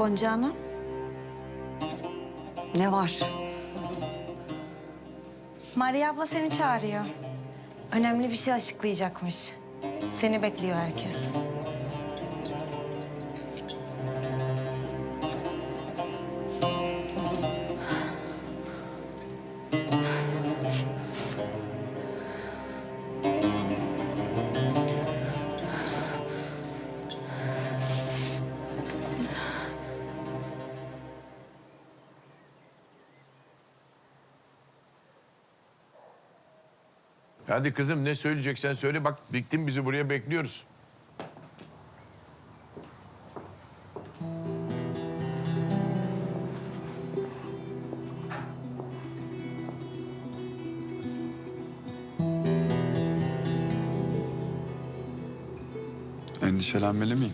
Gonca Hanım. Ne var? Maria abla seni çağırıyor. Önemli bir şey açıklayacakmış. Seni bekliyor herkes. Hadi kızım ne söyleyeceksen söyle. Bak diktin bizi buraya bekliyoruz. Endişelenmeli miyim?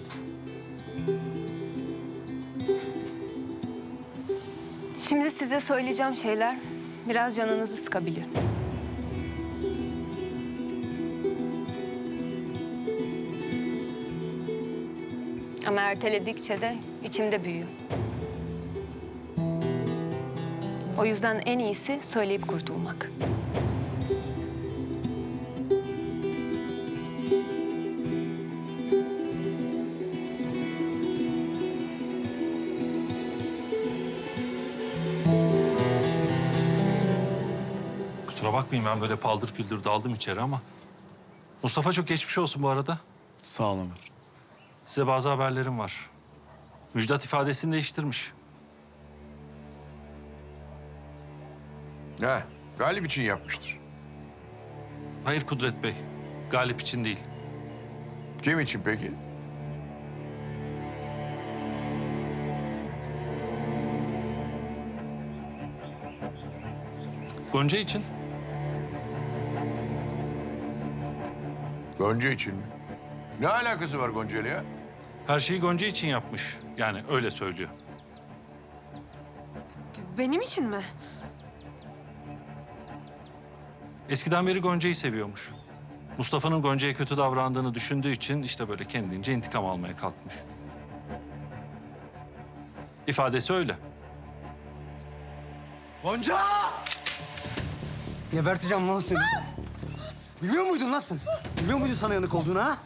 Şimdi size söyleyeceğim şeyler biraz canınızı sıkabilir. Ama erteledikçe de içimde büyüyor. O yüzden en iyisi söyleyip kurtulmak. Kusura bakmayın ben böyle paldır küldür daldım içeri ama... Mustafa çok geçmiş olsun bu arada. Sağ ol Ömer. Size bazı haberlerim var. Müjdat ifadesini değiştirmiş. Ha, Galip için yapmıştır. Hayır Kudret Bey. Galip için değil. Kim için peki? Gonca için. Gonca için mi? Ne alakası var Gonca ile ya? Her şeyi Gonca için yapmış. Yani öyle söylüyor. Benim için mi? Eskiden beri Gonca'yı seviyormuş. Mustafa'nın Gonca'ya kötü davrandığını düşündüğü için işte böyle kendince intikam almaya kalkmış. İfadesi öyle. Gonca! Geberteceğim lan seni. Biliyor muydun lan sen? Biliyor muydun sana yanık olduğunu ha?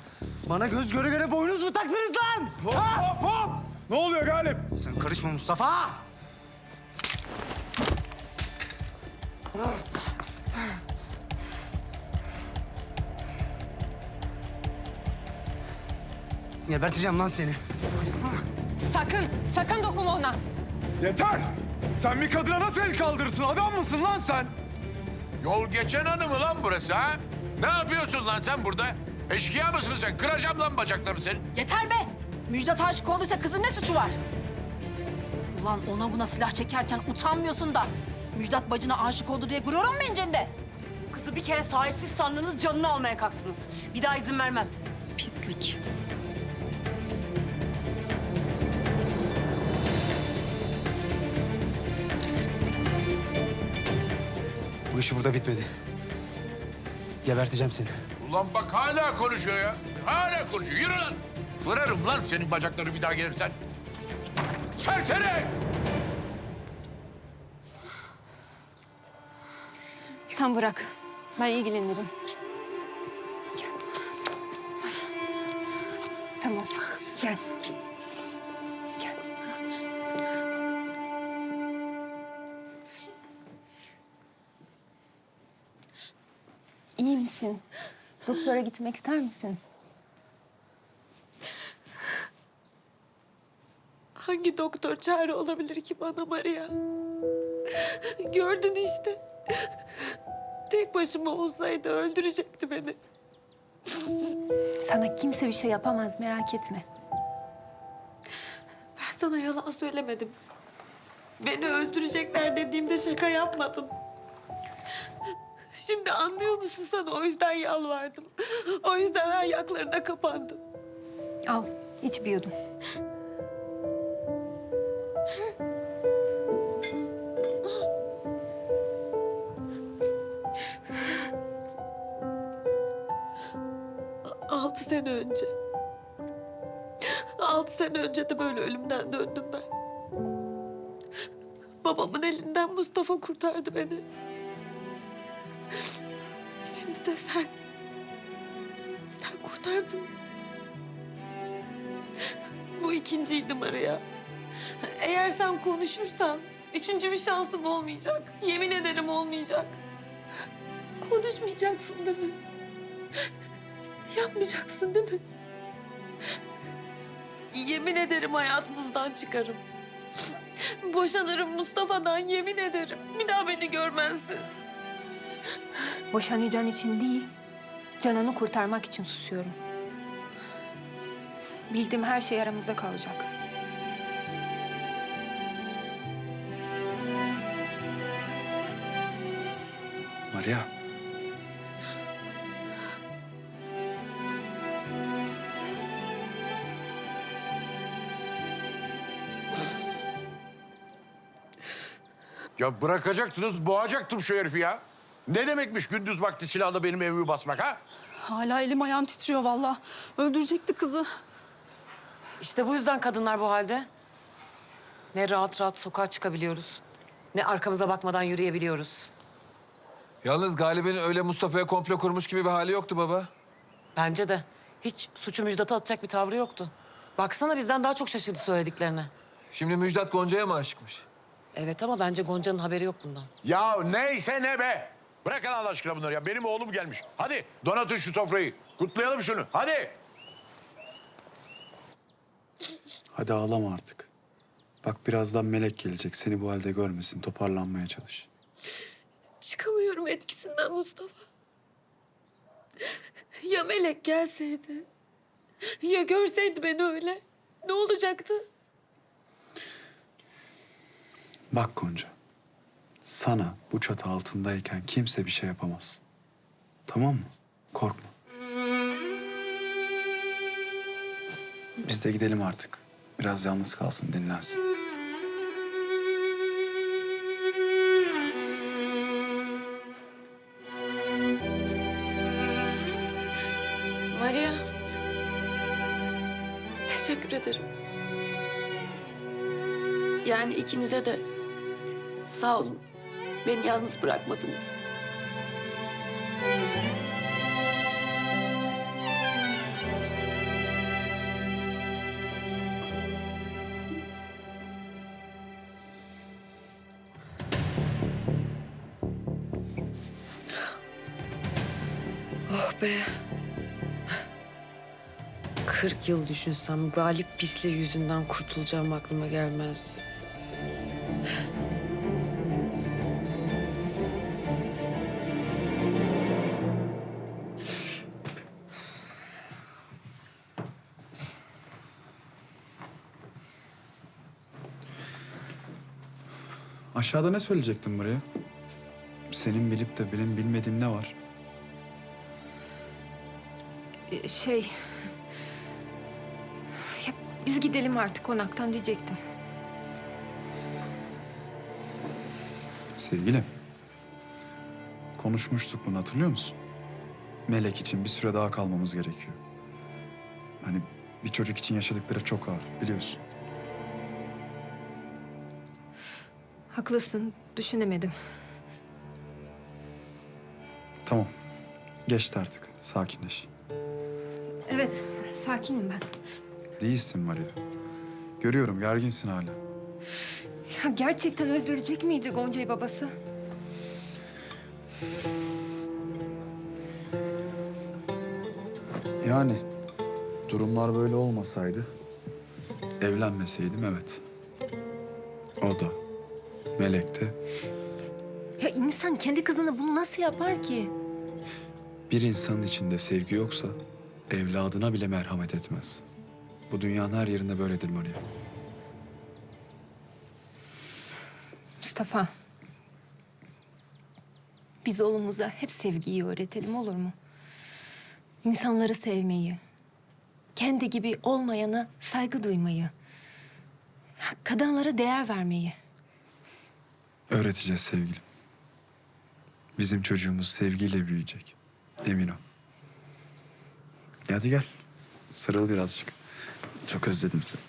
Bana göz göre göre boynuz mu taktınız lan? Hop hop hop! Ne oluyor Galip? Sen karışma Mustafa. Geberteceğim lan seni. Sakın, sakın dokunma ona. Yeter! Sen bir kadına nasıl el kaldırırsın? Adam mısın lan sen? Yol geçen hanı mı lan burası ha? Ne yapıyorsun lan sen burada? Eşkıya mısın sen? Kıracağım lan bacaklarını senin. Yeter be! Müjdat aşık olduysa kızın ne suçu var? Ulan ona buna silah çekerken utanmıyorsun da... Müjdat bacına aşık oldu diye gururun mu incinde? Kızı bir kere sahipsiz sandınız, canını almaya kalktınız. Bir daha izin vermem. Pislik. Bu işi burada bitmedi. Geberteceğim seni. Ulan bak hala konuşuyor ya. Hala konuşuyor. Yürü lan. Kırarım lan senin bacakları bir daha gelirsen. Serseri! Sen bırak. Ben ilgilenirim. Tamam. Gel. Gel. İyi misin? Doktora gitmek ister misin? Hangi doktor çare olabilir ki bana Maria? Gördün işte. Tek başıma olsaydı öldürecekti beni. Sana kimse bir şey yapamaz merak etme. Ben sana yalan söylemedim. Beni öldürecekler dediğimde şaka yapmadım. Şimdi anlıyor musun sana? O yüzden yalvardım. O yüzden ayaklarına kapandım. Al iç bir yudum. Altı sene önce. Altı sene önce de böyle ölümden döndüm ben. Babamın elinden Mustafa kurtardı beni. Şimdi de sen. Sen kurtardın. Bu ikinciydi Maria. Eğer sen konuşursan üçüncü bir şansım olmayacak. Yemin ederim olmayacak. Konuşmayacaksın değil mi? Yapmayacaksın değil mi? Yemin ederim hayatınızdan çıkarım. Boşanırım Mustafa'dan yemin ederim. Bir daha beni görmezsin. Boşanacağın için değil, canını kurtarmak için susuyorum. Bildiğim her şey aramızda kalacak. Maria. Ya bırakacaktınız, boğacaktım şu herifi ya. Ne demekmiş gündüz vakti silahla benim evimi basmak ha? Hala elim ayağım titriyor vallahi. Öldürecekti kızı. İşte bu yüzden kadınlar bu halde. Ne rahat rahat sokağa çıkabiliyoruz. Ne arkamıza bakmadan yürüyebiliyoruz. Yalnız Galibe'nin öyle Mustafa'ya komplo kurmuş gibi bir hali yoktu baba. Bence de. Hiç suçu Müjdat'a atacak bir tavrı yoktu. Baksana bizden daha çok şaşırdı söylediklerine. Şimdi Müjdat Gonca'ya mı aşıkmış? Evet ama bence Gonca'nın haberi yok bundan. Ya neyse ne be. Bırakın Allah aşkına bunları ya. Benim oğlum gelmiş. Hadi donatın şu sofrayı. Kutlayalım şunu. Hadi. Hadi ağlama artık. Bak birazdan melek gelecek. Seni bu halde görmesin. Toparlanmaya çalış. Çıkamıyorum etkisinden Mustafa. Ya Melek gelseydi? Ya görseydi beni öyle? Ne olacaktı? Bak Gonca. Sana bu çatı altındayken kimse bir şey yapamaz. Tamam mı? Korkma. Biz de gidelim artık. Biraz yalnız kalsın, dinlensin. Maria. Teşekkür ederim. Yani ikinize de sağ olun. Beni yalnız bırakmadınız. Oh be. 40 yıl düşünsem galip pisliği yüzünden kurtulacağım aklıma gelmezdi. Aşağıda ne söyleyecektin buraya? Senin bilip de benim bilmediğim ne var? Ee, Şey... Ya biz gidelim artık konaktan diyecektim. Sevgilim. Konuşmuştuk bunu hatırlıyor musun? Melek için bir süre daha kalmamız gerekiyor. Hani bir çocuk için yaşadıkları çok ağır biliyorsun. Haklısın, düşünemedim. Tamam. Geçti artık. Sakinleş. Evet, sakinim ben. Değilsin Maria. Görüyorum gerginsin hala. Ya gerçekten öldürecek miydi Gonca'yı babası? Yani durumlar böyle olmasaydı evlenmeseydim evet. O da Melek de Ya insan kendi kızına bunu nasıl yapar ki? bir insanın içinde sevgi yoksa evladına bile merhamet etmez. Bu dünyanın her yerinde böyledir Maria. Mustafa. Biz oğlumuza hep sevgiyi öğretelim olur mu? İnsanları sevmeyi, kendi gibi olmayana saygı duymayı, kadınlara değer vermeyi. Öğreteceğiz sevgilim. Bizim çocuğumuz sevgiyle büyüyecek. Emin ol. E hadi gel. Sarıl birazcık. Çok özledim seni.